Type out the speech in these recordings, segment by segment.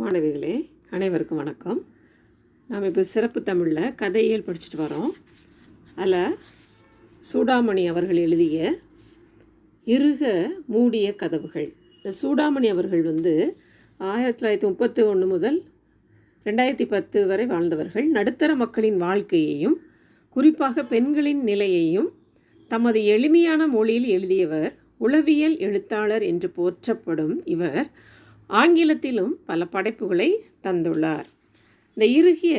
மாணவிகளே அனைவருக்கும் வணக்கம். நாம் இப்போ சிறப்பு தமிழில் கதையியல் படிச்சுட்டு வரோம். அதில் சூடாமணி அவர்கள் எழுதிய இறுக மூடிய கதவுகள். இந்த சூடாமணி அவர்கள் வந்து ஆயிரத்தி தொள்ளாயிரத்தி முப்பத்தி ஒன்று முதல் ரெண்டாயிரத்தி பத்து வரை வாழ்ந்தவர்கள். நடுத்தர மக்களின் வாழ்க்கையையும் குறிப்பாக பெண்களின் நிலையையும் தமது எளிமையான மொழியில் எழுதியவர் உளவியல் எழுத்தாளர் என்று போற்றப்படும் இவர் ஆங்கிலத்திலும் பல படைப்புகளை தந்துள்ளார். இந்த இறுகிய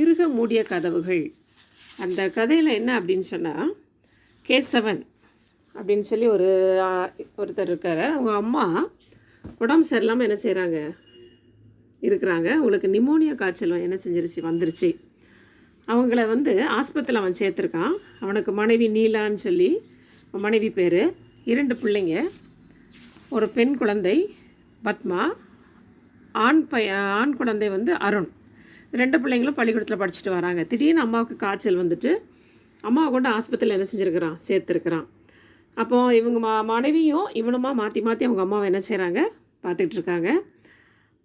இறுக மூடிய கதவுகள் அந்த கதையில் என்ன அப்படின்னு சொன்னால் கேசவன் அப்படின்னு சொல்லி ஒரு ஒருத்தர் இருக்கார். அவங்க அம்மா உடம்பு சரியில்லாமல் என்ன செய்கிறாங்க இருக்கிறாங்க. அவங்களுக்கு நிமோனியா காய்ச்சல் என்ன செஞ்சிருச்சு? வந்துருச்சு. அவங்கள வந்து ஆஸ்பத்திரியில் அவன் சேர்த்துருக்கான். அவனுக்கு மனைவி நீலான்னு சொல்லி மனைவி பேர். இரண்டு பிள்ளைங்க. ஒரு பெண் குழந்தை. பத்மா ஆண் பைய ஆண் குழந்தை வந்து அருண். ரெண்டு பிள்ளைங்களும் பள்ளிக்கூடத்தில் படிச்சுட்டு வராங்க. திடீர்னு அம்மாவுக்கு காய்ச்சல் வந்துட்டு அம்மாவை கொண்டு ஆஸ்பத்திரியில் என்ன செஞ்சுருக்கிறான்? சேர்த்துருக்குறான். அப்போது இவங்க மா மனைவியும் இவனுமா மாற்றி மாற்றி அவங்க அம்மாவை என்ன செய்கிறாங்க பார்த்துக்கிட்டு இருக்காங்க.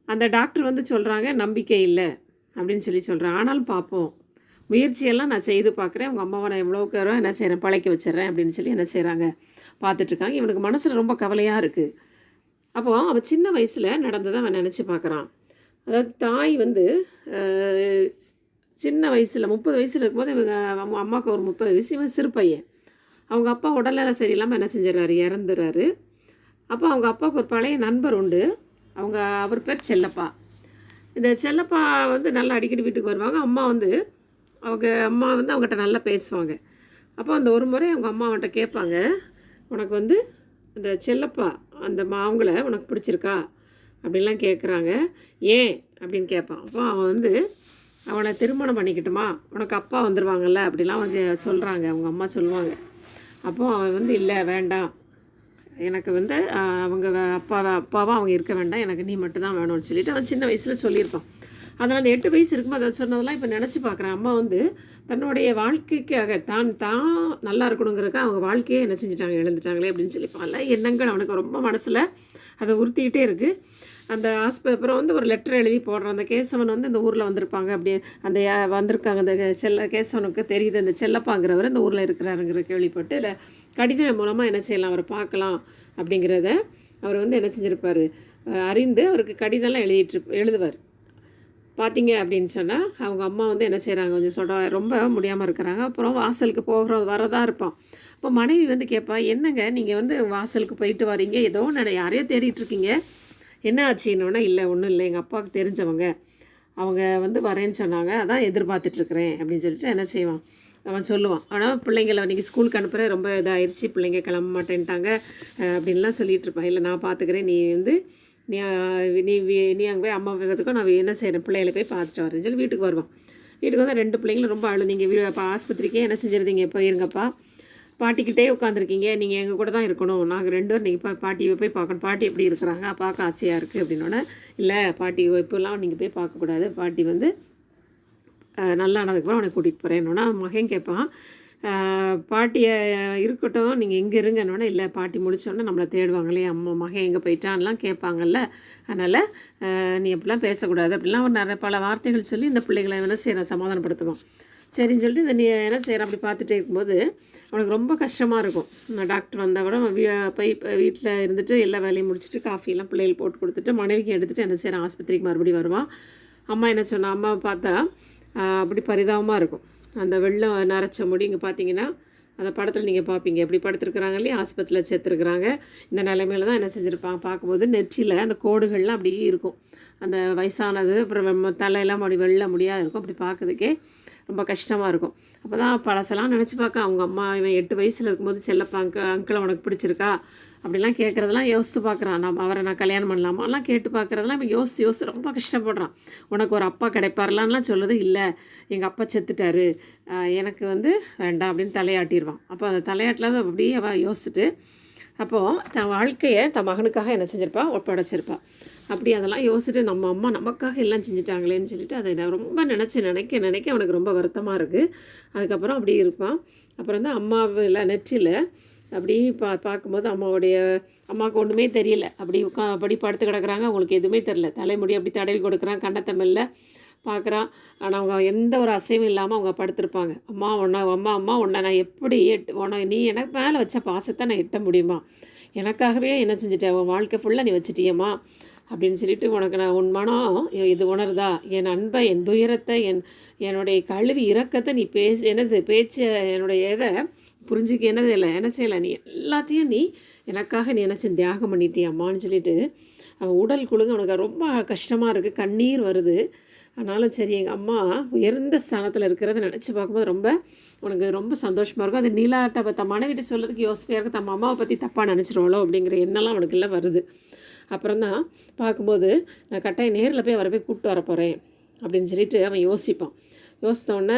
அந்த டாக்டர் வந்து சொல்கிறாங்க நம்பிக்கை இல்லை அப்படின்னு சொல்லி சொல்கிறேன் ஆனாலும் பார்ப்போம் முயற்சியெல்லாம் நான் செய்து பார்க்குறேன் அவங்க அம்மாவை நான் எவ்வளோக்கு வரும் என்ன செய்கிறேன் பழைக்க வச்சிடுறேன் அப்படின்னு சொல்லி என்ன செய்கிறாங்க பார்த்துட்ருக்காங்க இவனுக்கு மனசில் ரொம்ப கவலையாக இருக்குது அப்போது அவன் சின்ன வயசில் நடந்ததை அவன் நினச்சி பார்க்குறான். அதாவது தாய் வந்து சின்ன வயசில் முப்பது வயசில் இருக்கும்போது இவங்க அவங்க அம்மாவுக்கு ஒரு முப்பது வயசு இவன் சிறு பையன். அவங்க அப்பா உடல்நல சரியில்லாமல் என்ன செஞ்சிடறாரு? இறந்துறாரு அப்போ அவங்க அப்பாவுக்கு ஒரு பழைய நண்பர் உண்டு. அவங்க அவர் பேர் செல்லப்பா. இந்த செல்லப்பா வந்து நல்லா அடிக்கடி வீட்டுக்கு வருவாங்க. அம்மா வந்து அவங்க அம்மா வந்து அவங்ககிட்ட நல்லா பேசுவாங்க. அப்போ அந்த ஒரு முறை அவங்க அம்மா அவன்கிட்ட கேட்பாங்க உனக்கு வந்து அந்த செல்லப்பா அந்த மா அவங்கள உனக்கு பிடிச்சிருக்கா? அப்படின்லாம் கேட்குறாங்க ஏன்? அப்படின்னு கேட்பான் அப்போ அவன் வந்து அவனை திருமணம் பண்ணிக்கிட்டுமா? உனக்கு அப்பா வந்துடுவாங்கல்ல அப்படிலாம் வந்து சொல்கிறாங்க அவங்க அம்மா சொல்லுவாங்க. அப்போ அவன் வந்து இல்லை வேண்டாம். எனக்கு வந்து அவங்க அப்பாவை அப்பாவா அவங்க இருக்க வேண்டாம். எனக்கு நீ மட்டும்தான் வேணும்னு சொல்லிட்டு அவன் சின்ன வயசில் சொல்லியிருப்பான். அதனால் அந்த எட்டு வயசு இருக்கும்போது அதை சொன்னதெல்லாம் இப்போ நினச்சி பார்க்குறேன். அம்மா வந்து தன்னுடைய வாழ்க்கைக்காக தான் தான் நல்லா இருக்கணுங்கிறதுக்காக அவங்க வாழ்க்கையே என்ன செஞ்சிட்டாங்க இழந்துட்டாங்களே அப்படின்னு சொல்லி பல எண்ணங்கள் அவனுக்கு ரொம்ப மனசில் அதை உறுத்திக்கிட்டே இருக்குது அந்த ஆஸ்ப அப்புறம் வந்து ஒரு லெட்டர் எழுதி போடுறான் அந்த கேசவன் வந்து இந்த ஊரில் வந்திருப்பாங்க. அப்படியே அந்த யா- வந்திருக்காங்க. அந்த செல்ல கேசவனுக்கு தெரியுது. அந்த செல்லப்பாங்கிறவர் இந்த ஊரில் இருக்கிறாருங்கிற கேள்விப்பட்டு இல்லை கடிதம் மூலமாக என்ன செய்யலாம் அவரை பார்க்கலாம் அப்படிங்கிறத அவர் வந்து என்ன செஞ்சுருப்பார். அறிந்து அவருக்கு கடிதம்லாம் எழுதிட்டு எழுதுவார். பார்த்தீங்க அப்படின்னு சொன்னால் அவங்க அம்மா வந்து என்ன செய்கிறாங்க கொஞ்சம் சொல்ல ரொம்ப முடியாமல் இருக்கிறாங்க. அப்புறம் வாசலுக்கு போகிற வரதா இருப்பான். இப்போ மனைவி வந்து கேட்பா என்னங்க நீங்கள் வந்து வாசலுக்கு போயிட்டு வரீங்க? ஏதோ நான் யாரையோ தேடிட்டுருக்கீங்க என்ன ஆச்சுன்னொன்னே இல்லை ஒன்றும் இல்லை. எங்கள் அப்பாவுக்கு தெரிஞ்சவங்க. அவங்க வந்து வரேன்னு சொன்னாங்க. அதான் எதிர்பார்த்துட்ருக்குறேன் அப்படின்னு சொல்லிட்டு என்ன செய்வான்? அவன் சொல்லுவான். ஆனால் பிள்ளைங்களை இன்றைக்கி ஸ்கூலுக்கு அனுப்புகிற ரொம்ப இதாகிடுச்சு பிள்ளைங்க கிளம்ப மாட்டேன்ட்டாங்க அப்படின்லாம் சொல்லிட்டு இருப்பான். இல்லை நான் பார்த்துக்கிறேன் நீ வந்து நீ நீ நீ அங்கே போய் அம்மா வைக்கிறதுக்கும் நான் என்ன செய்கிறேன் பிள்ளைகளை போய் பார்த்துட்டு வரேன்னு சொல்லி வீட்டுக்கு வருவோம். வீட்டுக்கு வந்தால் ரெண்டு பிள்ளைங்களும் ரொம்ப அழு நீங்கள் வீ அப்போ ஆஸ்பத்திரிக்கே என்ன செஞ்சிருதீங்க போய் இருங்கப்பா. பாட்டிக்கிட்டே உட்காந்துருக்கீங்க நீங்கள் எங்கள் கூட தான் இருக்கணும். நாங்கள் ரெண்டு பேரும் நீங்கள் பா பாட்டியை போய் பார்க்கணும். பாட்டி எப்படி இருக்கிறாங்க? பார்க்க ஆசையாக இருக்குது அப்படின்னோடனே இல்லை பாட்டி இப்போல்லாம் நீங்கள் போய் பார்க்கக்கூடாது. பாட்டி வந்து நல்லா ஆனதுக்கப்புறம் அவனை கூட்டிகிட்டு போகிறேன் என்னோட மகன் கேட்பான். பாட்டியை இருக்கட்டும் நீங்கள் எங்கே இருங்கன்னொன்னே இல்லை பாட்டி முடிச்சோடனே நம்மளை தேடுவாங்களே அம்மா மகன் எங்கே போயிட்டான்லாம் கேட்பாங்கல்ல. அதனால் நீ அப்படிலாம் பேசக்கூடாது. அப்படிலாம் ஒரு நிறைய பல வார்த்தைகள் சொல்லி இந்த பிள்ளைகளை என்ன செய்கிறேன் சமாதானப்படுத்துவான். சரின்னு சொல்லிட்டு இந்த நீ என்ன செய்கிறேன் அப்படி பார்த்துட்டே இருக்கும்போது அவனுக்கு ரொம்ப கஷ்டமாக இருக்கும். டாக்டர் வந்தால் கூட போய் வீட்டில் இருந்துட்டு எல்லா வேலையும் முடிச்சுட்டு காஃபியெல்லாம் பிள்ளைகள் போட்டு கொடுத்துட்டு மனைவிக்கு எடுத்துகிட்டு என்ன செய்கிறேன் ஆஸ்பத்திரிக்கு மறுபடியும் வருவான். அம்மா என்ன சொன்னால் அம்மாவை பார்த்தா அப்படி பரிதாபமாக இருக்கும். அந்த வெள்ளம் நரைச்ச முடி இங்கே பார்த்தீங்கன்னா அந்த படத்தில் நீங்கள் பார்ப்பீங்க எப்படி படுத்துருக்குறாங்க இல்லையா? ஆஸ்பத்திரியில் சேர்த்துருக்குறாங்க. இந்த நிலைமையில தான் என்ன செஞ்சுருப்பாங்க? பார்க்கும்போது நெற்றியில் அந்த கோடுகள்லாம் அப்படியே இருக்கும். அந்த வயசானது அப்புறம் தலையெல்லாம் அப்படி வெள்ள முடியாது இருக்கும். அப்படி பார்க்குறதுக்கே ரொம்ப கஷ்டமாக இருக்கும். அப்போ தான் பழசெல்லாம் நினச்சி பார்க்க அவங்க அம்மா இவன் எட்டு வயசில் இருக்கும்போது செல்லப்பா அங்க அங்கிளை உனக்கு பிடிச்சிருக்கா? அப்படிலாம் கேட்குறதெல்லாம் யோசித்து பார்க்குறான். நம்ம அவரை நான் கல்யாணம் பண்ணலாமாலாம் கேட்டு பார்க்குறதெல்லாம் இவன் யோசித்து யோசித்து ரொம்ப கஷ்டப்படுறான். உனக்கு ஒரு அப்பா கிடைப்பார்லான்லாம் சொல்லுது இல்லை. எங்கள் அப்பா செத்துட்டாரு. எனக்கு வந்து வேண்டாம் அப்படின்னு தலையாட்டிடுவான் அப்போ அந்த தலையாட்டில் அப்படியே அவள் யோசிச்சுட்டு அப்போது தன் வாழ்க்கையை தன் மகனுக்காக என்ன செஞ்சிருப்பா? ஒப்படைச்சிருப்பா. அப்படி அதெல்லாம் யோசிச்சுட்டு நம்ம அம்மா நமக்காக எல்லாம் செஞ்சுட்டாங்களேன்னு சொல்லிட்டு அதை நான் ரொம்ப நினச்சி நினைக்க நினைக்க அவனுக்கு ரொம்ப வருத்தமாக இருக்குது அதுக்கப்புறம் அப்படி இருப்பான் அப்புறம் தான் அம்மாவில் நெற்றியில் அப்படி பா பார்க்கும்போது அம்மாவுடைய அம்மாவுக்கு ஒன்றுமே தெரியல. அப்படி உட்கா அப்படி படுத்து கிடக்குறாங்க. அவங்களுக்கு எதுவுமே தெரில தலைமுடி அப்படி தடவி கொடுக்குறான். கண்ணத்தமிழில் பார்க்குறான். ஆனால் அவங்க எந்த ஒரு அசைவும் இல்லாமல் அவங்க படுத்திருப்பாங்க. அம்மா உன்னை அம்மா அம்மா உன்னை நான் எப்படி எட்டு உன நீ எனக்கு மேலே வச்ச பாசத்தை நான் எட்ட முடியுமா? எனக்காகவே என்ன செஞ்சுட்டேன் உன் வாழ்க்கை ஃபுல்லாக நீ வச்சிட்டியம்மா? அப்படின்னு சொல்லிட்டு உனக்கு நான் உன் மனம் இது உணருதா? என் அன்பை என் துயரத்தை என் என்னுடைய கழுவி இறக்கத்தை நீ பேச என்னது பேச்சு என்னுடைய இதை புரிஞ்சுக்க என்னது இல்லை என்ன செய்யலை? நீ எல்லாத்தையும் நீ எனக்காக நீ என்ன செஞ்சு தியாகம் பண்ணிட்டியம்மான்னு சொல்லிட்டு அவன் உடல் குழுங்க அவனுக்கு ரொம்ப கஷ்டமாக இருக்குது கண்ணீர் வருது. ஆனாலும் சரி எங்கள் அம்மா உயர்ந்த ஸ்தானத்தில் இருக்கிறத நினச்சி பார்க்கும்போது ரொம்ப உனக்கு ரொம்ப சந்தோஷமாக இருக்கும். அது நீலாட்ட தம் மனைவிட்டு சொல்கிறதுக்கு யோசனையாக இருக்குது தம் அம்மாவை பற்றி தப்பாக நினச்சிருவாளோ? அப்படிங்கிற எண்ணெல்லாம் அவனுக்கு எல்லாம் வருது. அப்புறம் தான் பார்க்கும்போது நான் கட்டாயம் நேரில் போய் அவரை போய் கூப்பிட்டு வர போகிறேன் அப்படின்னு சொல்லிட்டு அவன் யோசிப்பான். யோசித்த உடனே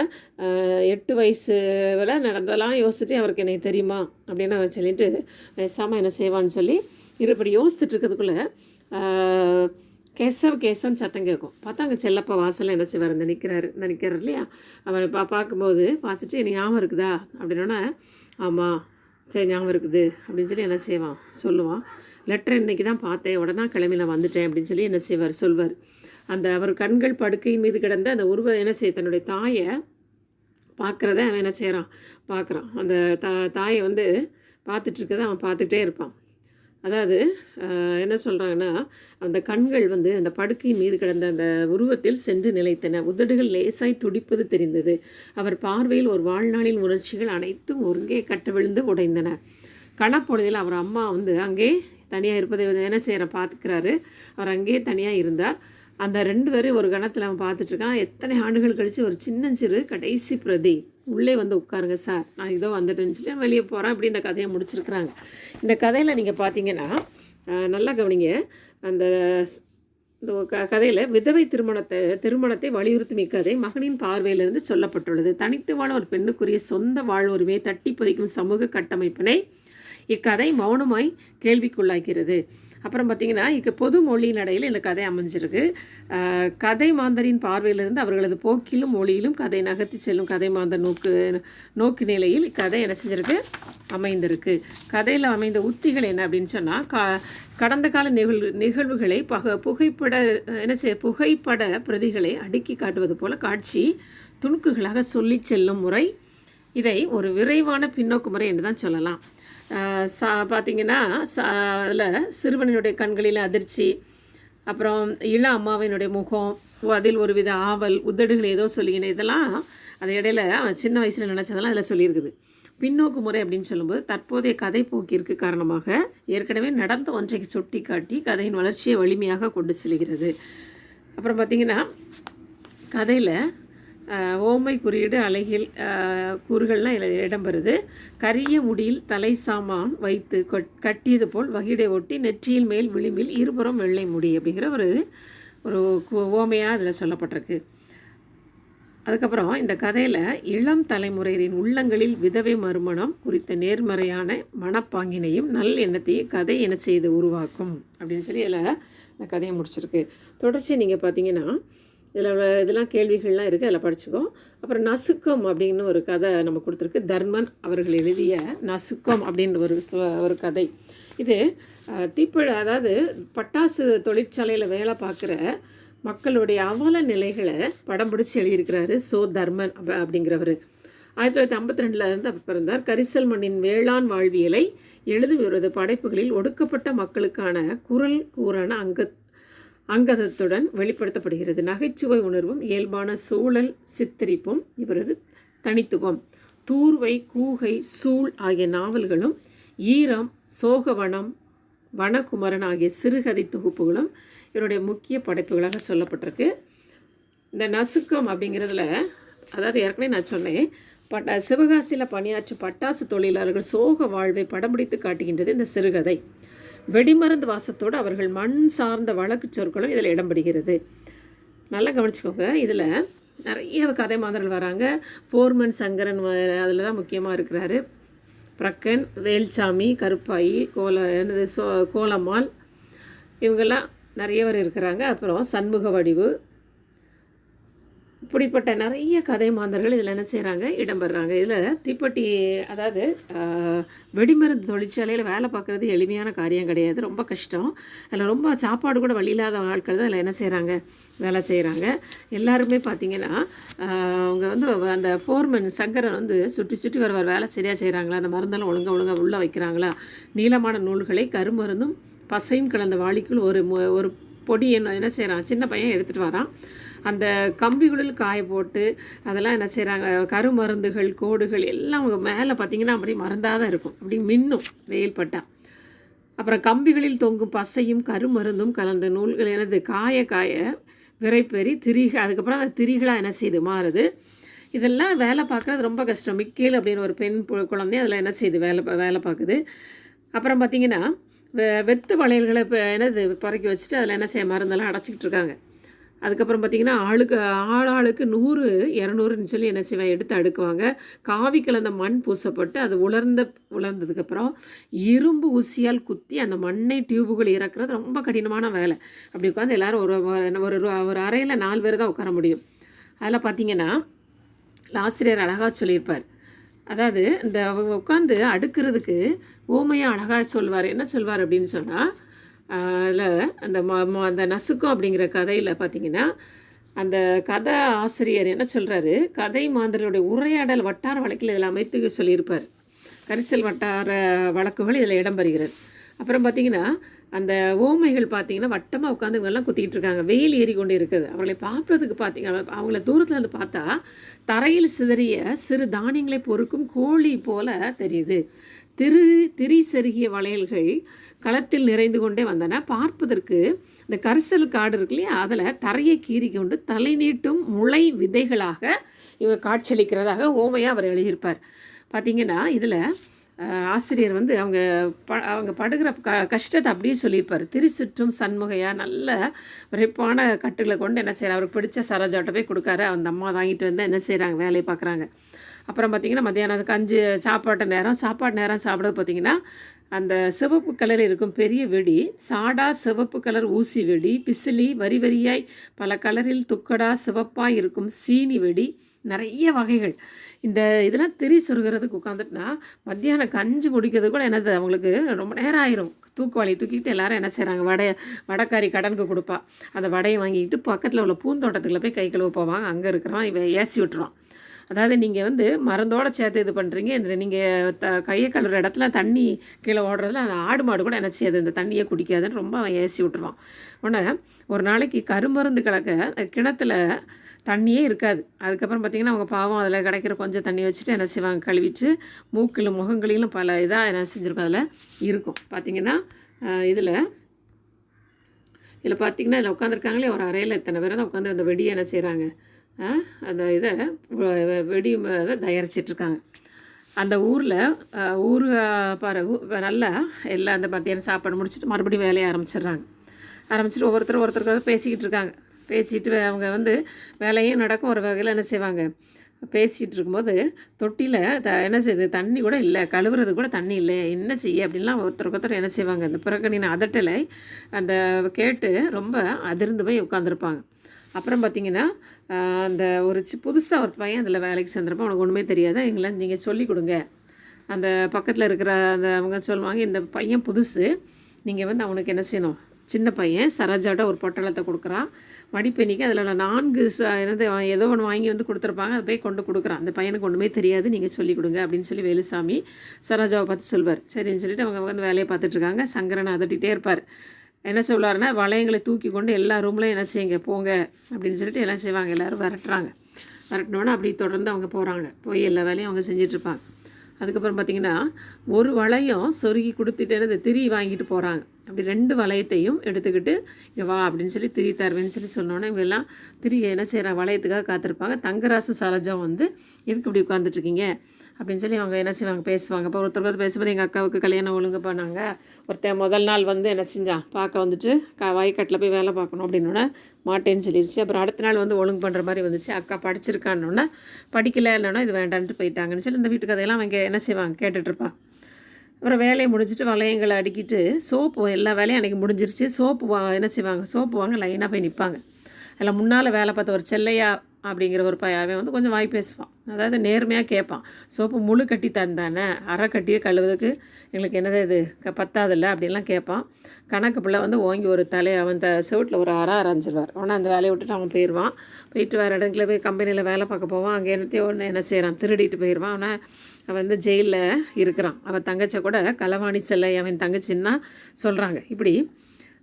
எட்டு வயசு வரை நடந்ததெல்லாம் யோசிச்சுட்டு அவருக்கு எனக்கு தெரியுமா? அப்படின்னு அவன் சொல்லிட்டு பேசாமல் என்ன செய்வான்னு சொல்லி இருபடி யோசிச்சுட்டு இருக்கிறதுக்குள்ளே கேசவ் கேசவன் சத்தம் கேட்கும். பார்த்தா அங்கே செல்லப்பா வாசலில் என்ன செய்வார்? இந்த நிற்கிறாரு இந்த நிற்கிறார் இல்லையா? அவர் பா பார்க்கும்போது பார்த்துட்டு என்ன ஞாபகம் இருக்குதா? அப்படின்னோடனே ஆமாம் சரி ஞாபகம் இருக்குது. அப்படின்னு சொல்லி என்ன செய்வான்? சொல்லுவான். லெட்டர் இன்றைக்கி தான் பார்த்தேன். உடனே கிளம்பி நான் வந்துட்டேன். அப்படின்னு சொல்லி என்ன செய்வார்? சொல்வார். அந்த அவர் கண்கள் படுக்கையின் மீது கிடந்த அந்த உருவ என்ன செய்ய தன்னுடைய தாயை பார்க்குறத அவன் என்ன செய்கிறான் பார்க்குறான். அந்த தா தாயை வந்து பார்த்துட்ருக்கதை அவன் பார்த்துட்டே இருப்பான். அதாவது என்ன சொல்கிறாங்கன்னா அந்த கண்கள் வந்து அந்த படுக்கையின் மீது கிடந்த அந்த உருவத்தில் சென்று நிலைத்தன. உதடுகள் லேசாய் துடிப்பது தெரிந்தது. அவர் பார்வையில் ஒரு வாழ்நாளின் உணர்ச்சிகள் அனைத்தும் ஒருங்கே கட்டவிழுந்து உடைந்தன. கணப்பொழுதில் அவர் அம்மா வந்து அங்கே தனியாக இருப்பதை என்ன செய்கிற பார்த்துக்கிறாரு. அவர் அங்கேயே தனியாக இருந்தார். அந்த ரெண்டு பேரும் ஒரு கணத்தில் அவன் பார்த்துட்ருக்கான் எத்தனை ஆண்டுகள் கழித்து ஒரு சின்னஞ்சிறு கடைசி பிரதி. உள்ளே வந்து உட்காருங்க சார். நான் இதோ வந்துட்டேன்னு சொல்லி வெளியே போகிறேன் அப்படி இந்த கதையை முடிச்சிருக்கிறாங்க. இந்த கதையில் நீங்கள் பார்த்தீங்கன்னா நல்லா கவனிங்க. அந்த இந்த க கதையில் விதவை திருமணத்தை திருமணத்தை வலியுறுத்தும் இக்கதை மகனின் பார்வையிலிருந்து சொல்லப்பட்டுள்ளது. தனித்து வாழும் ஒரு பெண்ணுக்குரிய சொந்த வாழ்வுரிமையை தட்டி பறிக்கும் சமூக கட்டமைப்பினை இக்கதை மௌனமாய் கேள்விக்குள்ளாகிறது அப்புறம் பார்த்தீங்கன்னா இங்கே பொது மொழி நடையில் இந்த கதை அமைஞ்சிருக்கு. கதை மாந்தரின் பார்வையிலிருந்து அவர்களது போக்கிலும் மொழியிலும் கதை நகர்த்தி செல்லும் கதை மாந்தர் நோக்கு நோக்கு நிலையில் இக்கதை என்ன செஞ்சிருக்கு? அமைந்திருக்கு. கதையில் அமைந்த உத்திகள் என்ன அப்படின்னு சொன்னால் க கடந்த கால நிகழ்வு நிகழ்வுகளை பக புகைப்பட என்ன செய்ய புகைப்பட பிரதிகளை அடுக்கி காட்டுவது போல காட்சி துணுக்குகளாக சொல்லி செல்லும் முறை இதை ஒரு விரைவான பின்னோக்கு முறை என்று தான் சொல்லலாம். சா பார்த்தீங்கன்னா சா அதில் சிறுவனினுடைய கண்களில் அதிர்ச்சி அப்புறம் இள அம்மாவினுடைய முகம் அதில் ஒரு வித ஆவல் உதடுகள் ஏதோ சொல்லிக்கின இதெல்லாம் அது இடையில அவன் சின்ன வயசில் நினச்சதெல்லாம் அதில் சொல்லியிருக்குது. பின்னோக்கு முறை அப்படின்னு சொல்லும்போது தற்போதைய கதை போக்கிற்கு காரணமாக ஏற்கனவே நடந்த ஒன்றை சுட்டி காட்டி கதையின் வளர்ச்சியை வலிமையாக கொண்டு செல்கிறது. அப்புறம் பார்த்திங்கன்னா கதையில் ஓமை குறியீடு அழகில் கூறுகள்லாம் இதில் இடம்பெறுது. கரிய முடியில் தலை சாமான் வைத்து கட்டியது போல் வகிடை ஒட்டி நெற்றியில் மேல் விளிம்பில் இருபுறம் வெள்ளை முடி அப்படிங்கிற ஒரு ஒரு ஓமையாக அதில் சொல்லப்பட்டிருக்கு. அதுக்கப்புறம் இந்த கதையில் இளம் தலைமுறையினரின் உள்ளங்களில் விதவை மறுமணம் குறித்த நேர்மறையான மனப்பாங்கினையும் நல் எண்ணத்தையும் கதை என்ன செய்து உருவாக்கும் அப்படின்னு சொல்லி இதில் இந்த கதையை முடிச்சிருக்கு. தொடர்ச்சி நீங்கள் பார்த்தீங்கன்னா இதில் இதெல்லாம் கேள்விகள்லாம் இருக்குது அதில் படிச்சுக்கோம் அப்புறம் நசுக்கம் அப்படின்னு ஒரு கதை நம்ம கொடுத்துருக்கு. தர்மன் அவர்கள் எழுதிய நசுக்கம் அப்படின்ற ஒரு ஒரு கதை. இது தீப்பழ அதாவது பட்டாசு தொழிற்சாலையில் வேலை பார்க்குற மக்களுடைய அவல நிலைகளை படம் பிடிச்சி எழுதியிருக்கிறாரு சோ தர்மன் அப்ப- அப்படிங்கிறவர். ஆயிரத்தி தொள்ளாயிரத்தி ஐம்பத்தி ரெண்டில் இருந்து அப்போ பிறந்தார். கரிசல் மண்ணின் வேளாண் வாழ்வியலை எழுதுகிறது படைப்புகளில் ஒடுக்கப்பட்ட மக்களுக்கான குரல் கூறான அங்க அங்கதத்துடன் வெளிப்படுத்தப்படுகிறது. நகைச்சுவை உணர்வும் இயல்பான சூழல் சித்தரிப்பும் இவரது தனித்துவம். தூர்வை கூகை சூள் ஆகிய நாவல்களும் ஈரம் சோகவனம் வனகுமரன் ஆகிய சிறுகதை தொகுப்புகளும் இவருடைய முக்கிய படைப்புகளாக சொல்லப்பட்டிருக்கு. இந்த நசுக்கம் அப்படிங்கிறதுல அதாவது ஏற்கனவே நான் சொன்னேன் பட்ட சிவகாசியில் பணியாற்றும் பட்டாசு தொழிலாளர்கள் சோக வாழ்வை படம் பிடித்து காட்டுகின்றது இந்த சிறுகதை. வெடிமருந்து வாசத்தோடு அவர்கள் மண் சார்ந்த வழக்கு சொற்களும் இதில் இடம்பெறுகிறது. நல்லா கவனிச்சுக்கோங்க. இதில் நிறைய கதை மாதர்கள் வராங்க. ஃபோர்மன் சங்கரன் அதில் தான் முக்கியமாக இருக்கிறாரு. பிரக்கன் வேல்சாமி கருப்பாயி கோல என்னது சோ கோலம்மாள் இவங்கெல்லாம் நிறைய பேர் இருக்கிறாங்க. அப்புறம் சண்முக வடிவு இப்படிப்பட்ட நிறைய கதை மாந்தர்கள் இதில் என்ன செய்கிறாங்க இடம்பெறாங்க. இதில் தீப்பெட்டி அதாவது வெடிமருந்து தொழிற்சாலையில் வேலை பார்க்குறது எளிமையான காரியம் கிடையாது. ரொம்ப கஷ்டம். அதில் ரொம்ப சாப்பாடு கூட வழி இல்லாத ஆட்கள் தான் அதில் என்ன செய்கிறாங்க வேலை செய்கிறாங்க எல்லாருமே பார்த்தீங்கன்னா அவங்க வந்து அந்த ஃபோர்மன் சங்கரன் வந்து சுற்றி சுற்றி வர வர வேலை சரியாக செய்கிறாங்களா அந்த மருந்தெல்லாம் ஒழுங்காக ஒழுங்காக உள்ளே வைக்கிறாங்களா? நீளமான நூல்களை கருமருந்தும் பசையும் கலந்த வாளிக்குள் ஒரு ஒரு பொடி என்ன என்ன செய்கிறான் சின்ன பையன் எடுத்துகிட்டு வரான். அந்த கம்பிகளில் காய போட்டு அதெல்லாம் என்ன செய்கிறாங்க கருமருந்துகள் கோடுகள் எல்லாம் அவங்க மேலே பார்த்தீங்கன்னா அப்படி மருந்தாக தான் இருக்கும். அப்படி மின்னும் வெயில் பட்டா. அப்புறம் கம்பிகளில் தொங்கும் பசையும் கருமருந்தும் கலந்த நூல்கள் எனது காய காய விரைப்பெறி திரிக அதுக்கப்புறம் அந்த திரிகளாக என்ன செய்யுது மாறுது. இதெல்லாம் வேலை பார்க்குறது ரொம்ப கஷ்டம். மிக்கேல் அப்படின்னு ஒரு பெண் பு- குழந்தை அதில் என்ன செய்யுது வேலை வேலை பார்க்குது. அப்புறம் பார்த்தீங்கன்னா வெத்து வளையல்களை இப்போ என்னது பறக்கி வச்சுட்டு அதில் என்ன செய்ய மருந்தெல்லாம் அடைச்சிக்கிட்டு இருக்காங்க. அதுக்கப்புறம் பார்த்தீங்கன்னா ஆளுக்கு ஆள் ஆளுக்கு நூறு இரநூறுன்னு சொல்லி என்ன செய்வாங்க எடுத்து அடுக்குவாங்க. காவி கலந்த மண் பூசப்பட்டு அது உலர்ந்த உலர்ந்ததுக்கப்புறம் இரும்பு ஊசியால் குத்தி அந்த மண்ணை டியூபுகள் இறக்குறது ரொம்ப கடினமான வேலை. அப்படி உட்காந்து எல்லாரும் ஒரு ஒரு ஒரு அறையில் நாலு பேர் தான் உட்கார முடியும். அதில் பார்த்தீங்கன்னா ஆசிரியர் அழகாக சொல்லியிருப்பார். அதாவது இந்த அவங்க உட்காந்து அடுக்கிறதுக்கு ஓமையாக அழகாக சொல்வார். என்ன சொல்வார் அப்படின்னு சொன்னால் அதில் அந்த ம- ம- அந்த நசுக்கம் அப்படிங்கிற கதையில் பார்த்தீங்கன்னா அந்த கதை ஆசிரியர் என்ன சொல்கிறாரு கதை மாந்தருடைய உரையாடல் வட்டார வழக்கில் இதில் அமைத்து சொல்லியிருப்பார். கரிசல் வட்டார வழக்குகள் இதில் இடம்பெறுகிறது அப்புறம் பார்த்தீங்கன்னா அந்த ஓமைகள் பார்த்தீங்கன்னா வட்டமாக உட்காந்து இவங்கெல்லாம் குத்திக்கிட்டு இருக்காங்க. வெயில் ஏறி கொண்டு இருக்குது. அவர்களை பார்ப்பதுக்கு பார்த்தீங்கன்னா அவங்கள தூரத்தில் இருந்து பார்த்தா தரையில் சிதறிய சிறு தானியங்களை பொறுக்கும் கோழி போல தெரியுது. திரு திரி செருகிய வளையல்கள் களத்தில் நிறைந்து கொண்டே வந்தன. பார்ப்பதற்கு இந்த கரிசல் காடு இருக்கு இல்லையா அதில் தரையை கீறி கொண்டு தலை நீட்டும் முளை விதைகளாக இவங்க காட்சியளிக்கிறதாக ஓமையாக அவர் எழுதியிருப்பார். பார்த்தீங்கன்னா இதில் ஆசிரியர் வந்து அவங்க ப அவங்க படுகிற க கஷ்டத்தை அப்படியே சொல்லியிருப்பார். திருச்சுற்றும் சண்முகையாக நல்ல விரைப்பான கட்டுகளை கொண்டு என்ன செய்கிறார் அவருக்கு பிடிச்ச சரோஜாட்ட போய் கொடுக்காரு. அந்த அம்மா வாங்கிட்டு வந்து என்ன செய்கிறாங்க வேலையை பார்க்குறாங்க. அப்புறம் பார்த்திங்கன்னா மத்தியானம் கஞ்சி சாப்பாட்டு நேரம். சாப்பாடு நேரம் சாப்பிட பார்த்தீங்கன்னா அந்த சிவப்பு கலரில் இருக்கும் பெரிய வெடி சாடா சிவப்பு கலர் ஊசி வெடி பிசிலி வரி வரியாய் பல கலரில் துக்கடா சிவப்பாக இருக்கும் சீனி வெடி நிறைய வகைகள். இந்த இதெல்லாம் திரி சுருகிறதுக்கு உட்காந்துட்டுனா மத்தியானம் கஞ்சி முடிக்கிறது கூட என்னது அவங்களுக்கு ரொம்ப நேரம் ஆயிரும். தூக்குவாளி தூக்கிட்டு எல்லாரும் என்ன செய்கிறாங்க வடை வடக்காரி கடனுக்கு கொடுப்பா. அந்த வடையை வாங்கிட்டு பக்கத்தில் உள்ள பூந்தோட்டத்துக்குள்ள போய் கை கழுவ போவாங்க அங்கே இருக்கிறவன் இவன் ஏசி விட்டுருவான். அதாவது நீங்கள் வந்து மருந்தோடு சேர்த்து இது பண்ணுறீங்க இந்த நீங்கள் த கையை கழுவுற இடத்துல தண்ணி கீழே ஓடுறதுல அந்த ஆடு மாடு கூட என்ன செய்யாது இந்த தண்ணியை குடிக்காதுன்னு ரொம்ப அவன் ஏசி விட்டுருவான். உடனே ஒரு நாளைக்கு கருமருந்து கலக்க அந்த கிணத்துல தண்ணியே இருக்காது. அதுக்கப்புறம் பார்த்திங்கன்னா அவங்க பாவம் அதில் கிடைக்கிற கொஞ்சம் தண்ணி வச்சுட்டு என்ன செய்வாங்க? கழுவிட்டு மூக்கிலும் முகங்களிலும் பல இதாக என்ன செஞ்சுருக்கும் அதில் இருக்கும். பார்த்திங்கன்னா இதில் இதில் பார்த்தீங்கன்னா இதில் உட்காந்துருக்காங்களே ஒரு அறையில் இத்தனை பேர் தான் உட்காந்து அந்த வெடியை என்ன செய்கிறாங்க அந்த இதை வெடி இதை தயாரிச்சிட்ருக்காங்க. அந்த ஊரில் ஊர் பாரு நல்லா எல்லாம் அந்த மத்தியானம் சாப்பாடு முடிச்சுட்டு மறுபடியும் வேலையை ஆரம்பிச்சிடுறாங்க. ஆரம்பிச்சுட்டு ஒவ்வொருத்தரும் ஒருத்தருக்காக பேசிக்கிட்டு இருக்காங்க பேசிட்டு அவங்க வந்து வேலையும் நடக்கும் ஒரு வகையில் என்ன செய்வாங்க? பேசிகிட்டு இருக்கும்போது தொட்டியில் த என்ன செய்யுது தண்ணி கூட இல்லை கழுவுறது கூட தண்ணி இல்லை என்ன செய்ய அப்படின்லாம் ஒருத்தருக்கு ஒருத்தர் என்ன செய்வாங்க? அந்த பிறக்கணின அதட்டலை அந்த கேட்டு ரொம்ப அதிர்ந்து போய் உட்காந்துருப்பாங்க அப்புறம் பார்த்தீங்கன்னா அந்த ஒரு புதுசாக ஒரு பையன் அதில் வேலைக்கு சேர்ந்துருப்பான். அவனுக்கு ஒன்றுமே தெரியாது எங்களை நீங்கள் சொல்லிக் கொடுங்க. அந்த பக்கத்தில் இருக்கிற அந்த அவங்க சொல்லுவாங்க இந்த பையன் புதுசு நீங்கள் வந்து அவனுக்கு என்ன செய்யணும்? சின்ன பையன் சரோஜாட்ட ஒரு பொட்டலத்தை கொடுக்குறான். மடிப்பெண்ணிக்கு அதில் உள்ள நான்கு ச- என்னது ஏதோ ஒன்று வாங்கி வந்து கொடுத்துருப்பாங்க. அதை போய் கொண்டு கொடுக்குறான். அந்த பையனுக்கு ஒன்றுமே தெரியாது. நீங்கள் சொல்லிக் கொடுங்க அப்படின்னு சொல்லி வேலுசாமி சரோஜாவை பார்த்து சொல்வார். சரின்னு சொல்லிட்டு அவங்க வந்து வேலையை பார்த்துட்ருக்காங்க சங்கரனை அதட்டிகிட்டே இருப்பார். என்ன சொல்லுவாருன்னா வளையங்களை தூக்கி கொண்டு எல்லா ரூம்லையும் என்ன செய்யுங்க போங்க அப்படின்னு சொல்லிட்டு எல்லாம் செய்வாங்க. எல்லோரும் விரட்டுறாங்க. விரட்டினோன்னே அப்படி தொடர்ந்து அவங்க போகிறாங்க போய் எல்லா வேலையும் அவங்க செஞ்சிட்ருப்பாங்க அதுக்கப்புறம் பார்த்தீங்கன்னா ஒரு வளையம் சொருகி கொடுத்துட்டேன்னு அந்த திரி வாங்கிட்டு போகிறாங்க அப்படி ரெண்டு வளையத்தையும் எடுத்துக்கிட்டு இங்கே வா அப்படின்னு சொல்லி திரி தருவேன்னு சொல்லி சொன்னோன்னே இவங்க திரி என்ன செய்கிறாங்க வளையத்துக்காக காத்திருப்பாங்க. தங்கராசு சரோஜம் வந்து எதுக்கு இப்படி உட்காந்துட்ருக்கீங்க அப்படின்னு சொல்லி அவங்க என்ன செய்வாங்க பேசுவாங்க. இப்போ ஒருத்தர் ஒருத்தர் பேசும்போது எங்கள் அக்காவுக்கு கல்யாணம் ஒழுங்கு பண்ணாங்க ஒருத்தன் முதல் நாள் வந்து என்ன செஞ்சான் பார்க்க வந்துட்டு க வாய்க்கட்டில் போய் வேலை பார்க்கணும் அப்படின்னோடனே மாட்டேன்னு சொல்லிடுச்சு அப்புறம் அடுத்த நாள் வந்து ஒழுங்கு பண்ணுற மாதிரி வந்துச்சு. அக்கா படிச்சிருக்கான்னொன்னே இல்லைன்னா இது வேண்டான்ட்டு போயிட்டாங்கன்னு சொல்லி இந்த வீட்டு கதையெல்லாம் அவங்க என்ன செய்வாங்க கேட்டுட்ருப்பான் அப்புறம் வேலையை முடிச்சுட்டு வளையங்களை அடிக்கிட்டு சோப்பு எல்லா வேலையும் அன்றைக்கி முடிஞ்சிருச்சு. சோப்பு வா என்ன செய்வாங்க சோப்பு வாங்க லைனாக போய் நிற்பாங்க அதில் முன்னால் வேலை பார்த்த ஒரு செல்லையாக அப்படிங்கிற ஒரு பையன் வந்து கொஞ்சம் வாய் பேசுவான். அதாவது நேர்மையாக கேட்பான். சோப்பு முழு கட்டி தந்தானே அரை கட்டியே கழுவுறதுக்கு எங்களுக்கு என்னது இது? க பத்தாதில்ல? அப்படின்லாம் கேட்பான். கணக்கு பிள்ளை வந்து ஓங்கி ஒரு தலையை அவன் த செவட்டில் ஒரு அரை அரைஞ்சிருவார். அவனை அந்த வேலையை விட்டுட்டு அவன் போயிடுவான். போயிட்டு வேறு இடத்துல போய் கம்பெனியில் வேலை பார்க்க போவான். அங்கே என்னத்தையும் ஒன்று என்ன செய்கிறான் திருடிட்டு போயிடுவான். ஆனால் அவன் வந்து ஜெயிலில் இருக்கிறான். அவன் தங்கச்சை கூட களவாணி செல்லை அவன் தங்கச்சின்னா சொல்கிறாங்க இப்படி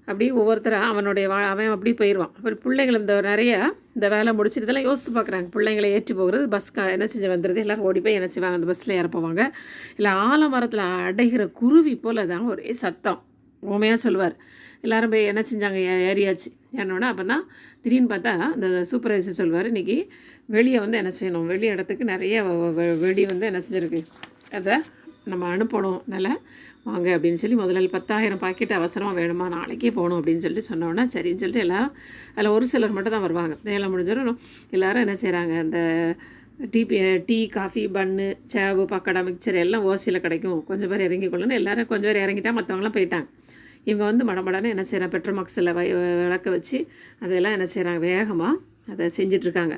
அப்படி ஒவ்வொருத்தராக அவனுடைய வா அவன் அப்படி போயிடுவான் அப்புறம் பிள்ளைகள் இந்த நிறைய இந்த வேலை முடிச்சுட்டு இதெல்லாம் யோசித்து பார்க்குறாங்க. பிள்ளைங்களை ஏற்றி போகிறது பஸ் என்ன செஞ்சு வந்துடுது எல்லோரும் ஓடி போய் என்ன செய்வாங்க? அந்த பஸ்ஸில் இறப்புவாங்க இல்லை ஆலமரத்தில் அடைகிற குருவி போல் தான் ஒரே சத்தம். உண்மையாக சொல்லுவார். எல்லாரும் போய் என்ன செஞ்சாங்க? ஏ- ஏறியாச்சு. ஏன்னோடனே அப்போ தான் திடீர்னு பார்த்தா அந்த சூப்பர்வைசர் சொல்வார் இன்றைக்கி வெளியே வந்து என்ன செய்யணும்? வெளி இடத்துக்கு நிறைய வ- வெடி வந்து என்ன செஞ்சுருக்கு? அதை நம்ம அனுப்பணும். நல்லா வாங்க அப்படின்னு சொல்லி முதல்ல பத்தாயிரம் பாக்கெட் அவசரமாக வேணுமா நாளைக்கே போகணும் அப்படின்னு சொல்லிட்டு சொன்னோன்னா சரின்னு சொல்லிட்டு எல்லாம் அதில் ஒரு சிலர் மட்டும் தான் வருவாங்க. வேலை முடிஞ்சிடும் எல்லாரும் என்ன செய்கிறாங்க அந்த டீ பி- tea coffee bun சேவு pakoda mixture எல்லாம் ஓசியில் கிடைக்கும். கொஞ்சம் பேர் இறங்கிக்கொள்ளணும் எல்லாரும் கொஞ்சம் பேர் இறங்கிட்டா மற்றவங்களாம் போயிட்டாங்க. இவங்க வந்து மடமடன்னு என்ன செய்கிறாங்க பெட்ரோமாக்ஸில் வை விளக்க வச்சு அதெல்லாம் என்ன செய்கிறாங்க வேகமாக அதை செஞ்சிட்ருக்காங்க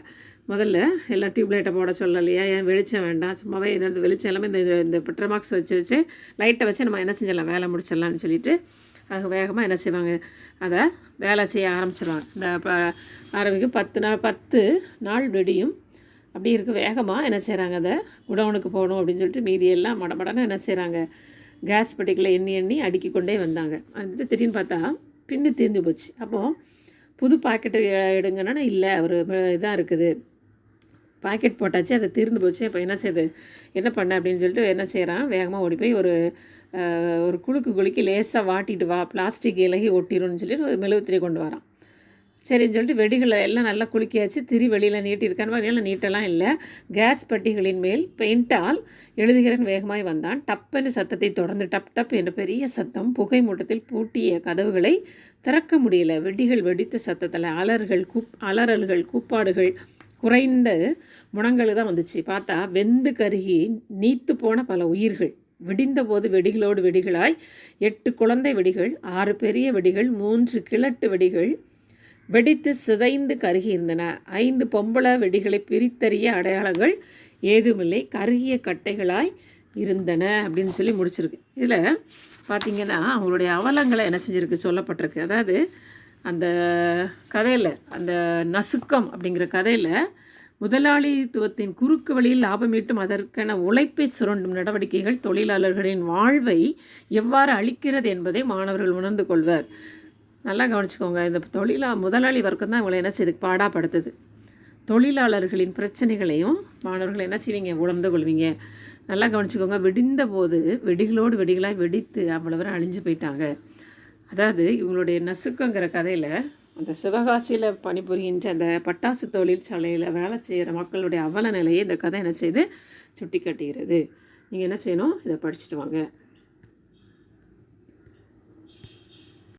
முதல்ல எல்லாம் டியூப்லைட்டை போட சொல்லலையா? ஏன் வெளிச்சம் வேண்டாம்? சும்மாவே இந்த வெளிச்சம் எல்லாமே இந்த இந்த பெட்ரமாக்ஸ் வச்சு வச்சு லைட்டை வச்சு நம்ம என்ன செஞ்சிடலாம்? வேலை முடிச்சிடலாம்னு சொல்லிட்டு அது வேகமாக என்ன செய்வாங்க? அதை வேலை செய்ய ஆரம்பிச்சிடுவாங்க இந்த ப ஆரம்பிக்கும் பத்து நாள் பத்து நாள் வெடியும். அப்படி இருக்க வேகமாக என்ன செய்கிறாங்க அதை குடவுனுக்கு போகணும் அப்படின்னு சொல்லிட்டு மீதியெல்லாம் மடமடன்னு என்ன செய்கிறாங்க கேஸ் பெட்டிகளை எண்ணி எண்ணி அடுக்கி கொண்டே வந்தாங்க. வந்துட்டு திடீர்னு பார்த்தா பின்னு தீர்ந்து போச்சு. அப்போது புது பாக்கெட்டு எடுங்கன்னா இல்லை ஒரு இதாக இருக்குது. பாக்கெட் போட்டாச்சு அது தீர்ந்து போச்சு. இப்போ என்ன செய்யுது என்ன பண்ண அப்படின்னு சொல்லிட்டு என்ன செய்கிறான் வேகமாக ஓடி போய் ஒரு ஒரு குலுக்கு குலுக்கி லேசாக வாட்டிட்டு வா பிளாஸ்டிக் இலகி ஒட்டிடும்னு சொல்லிட்டு ஒரு மெழுகுத்திரி கொண்டு வரான். சரின்னு சொல்லிட்டு வெடிகளை எல்லாம் நல்லா குலுக்கியாச்சு. திரி வெளியில் நீட்டியிருக்கான்னு பார்த்தீங்கன்னா நீட்டெல்லாம் இல்லை. கேஸ் பட்டிகளின் மேல் பெயிண்டால் எழுதுகிறன் வேகமாய் வந்தான். டப்பென்னு சத்தத்தை தொடர்ந்து டப் டப் என்ற பெரிய சத்தம் புகை மூட்டத்தில் பூட்டிய கதவுகளை திறக்க முடியல. வெடிகள் வெடித்த சத்தத்தில் அலர்கள் கூப் அலறல்கள் கூப்பாடுகள் குறைந்த முனங்கள் தான் வந்துச்சு. பார்த்தா வெந்து கருகி நீத்து போன பல உயிர்கள். விடிந்தபோது வெடிகளோடு வெடிகளாய் எட்டு குழந்தை வெடிகள் ஆறு பெரிய வெடிகள் மூன்று கிழட்டு வெடிகள் வெடித்து சிதைந்து கருகி இருந்தன ஐந்து பொம்பளை வெடிகளை பிரித்தறிய அடையாளங்கள் ஏதுமில்லை. கருகிய கட்டைகளாய் இருந்தன அப்படின்னு சொல்லி முடிச்சிருக்கு. இதில் பார்த்திங்கன்னா அவங்களுடைய அவலங்களை என்ன செஞ்சிருக்கு சொல்லப்பட்டிருக்கு. அதாவது அந்த கதையில் அந்த நசுக்கம் அப்படிங்கிற கதையில் முதலாளித்துவத்தின் குறுக்கு வழியில் லாபம் ஈட்டும் அதற்கென உழைப்பை சுரண்டும் நடவடிக்கைகள் தொழிலாளர்களின் வாழ்வை எவ்வாறு அளிக்கிறது என்பதை மாணவர்கள் உணர்ந்து கொள்வர். நல்லா கவனிச்சுக்கோங்க இந்த தொழிலா முதலாளி வர்க்கம் தான் இவங்களை என்ன செய்து பாடாப்படுத்துது. தொழிலாளர்களின் பிரச்சனைகளையும் மாணவர்கள் என்ன செய்வீங்க உணர்ந்து கொள்வீங்க. நல்லா கவனிச்சுக்கோங்க வெடிந்த போது வெடிகளோடு வெடிகளாக வெடித்து அவ்வளவு பேரும் அழிஞ்சு போயிட்டாங்க. அதாவது இவங்களுடைய நசுக்குங்கிற கதையில் அந்த சிவகாசியில் பணிபுரிகின்ற அந்த பட்டாசு தொழிற்சாலையில் வேலை செய்கிற மக்களுடைய அவல நிலையை இந்த கதை என்ன செய்து சுட்டி காட்டுகிறது நீங்கள் என்ன செய்யணும்? இதை படிச்சுட்டு வாங்க.